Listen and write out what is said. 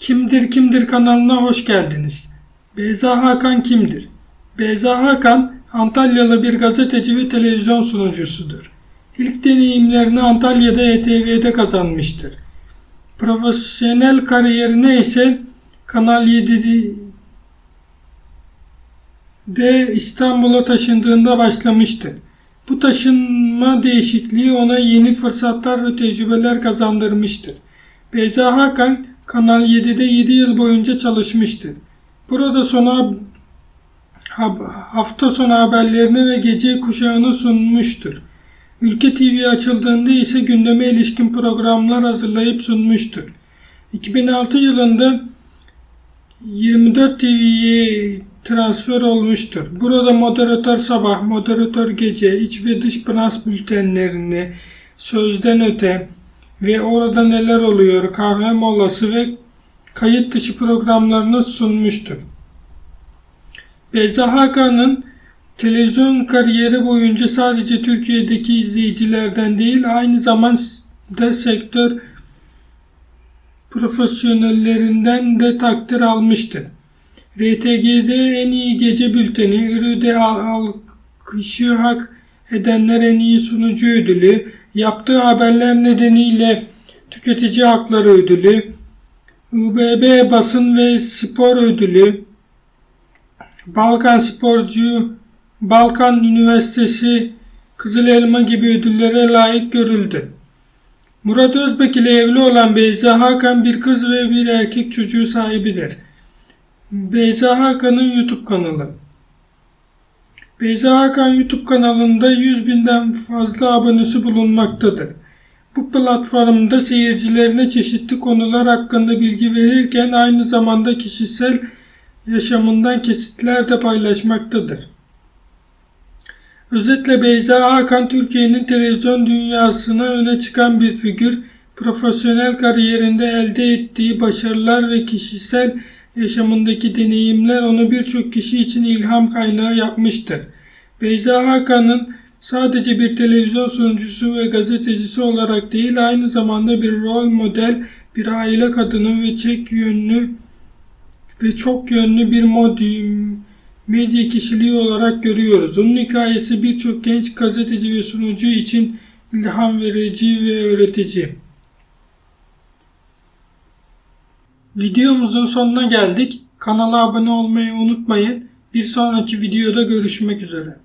Kimdir Kimdir kanalına hoş geldiniz. Beyza Hakan kimdir? Beyza Hakan Antalyalı bir gazeteci ve televizyon sunucusudur. İlk deneyimlerini Antalya'da ETV'de kazanmıştır. Profesyonel kariyerine ise Kanal 7'de İstanbul'a taşındığında başlamıştır. Bu taşınma değişikliği ona yeni fırsatlar ve tecrübeler kazandırmıştır. Beyza Hakan Kanal 7'de 7 yıl boyunca çalışmıştır. Burada sona hafta sonu haberlerini ve gece kuşağını sunmuştur. Ülke TV açıldığında ise gündeme ilişkin programlar hazırlayıp sunmuştur. 2006 yılında 24 TV'ye transfer olmuştur. Burada moderatör sabah, moderatör gece, iç ve dış prens bültenlerini, sözden öte ve orada neler oluyor, kahve molası ve kayıt dışı programlarını sunmuştur. Beyza Hakan'ın televizyon kariyeri boyunca sadece Türkiye'deki izleyicilerden değil aynı zamanda sektör profesyonellerinden de takdir almıştır. RTG'de en iyi gece bülteni, Ürü'de alkışı hak edenler en iyi sunucu ödülü, yaptığı haberler nedeniyle tüketici hakları ödülü, UBB basın ve spor ödülü, Balkan Sporcu, Balkan Üniversitesi, Kızıl Elma gibi ödüllere layık görüldü. Murat Özbek ile evli olan Beyza Hakan bir kız ve bir erkek çocuğu sahibidir. Beyza Hakan'ın YouTube kanalı Beyza Hakan YouTube kanalında 100 binden fazla abonesi bulunmaktadır. Bu platformda seyircilerine çeşitli konular hakkında bilgi verirken aynı zamanda kişisel yaşamından kesitler de paylaşmaktadır. Özetle Beyza Hakan Türkiye'nin televizyon dünyasına öne çıkan bir figür, profesyonel kariyerinde elde ettiği başarılar ve kişisel yaşamındaki deneyimler onu birçok kişi için ilham kaynağı yapmıştır. Beyza Hakan'ın sadece bir televizyon sunucusu ve gazetecisi olarak değil aynı zamanda bir rol model, bir aile kadını ve çek yönlü ve çok yönlü bir modyum, medya kişiliği olarak görüyoruz. Onun hikayesi birçok genç gazeteci ve sunucu için ilham verici ve öğretici. Videomuzun sonuna geldik. Kanala abone olmayı unutmayın. Bir sonraki videoda görüşmek üzere.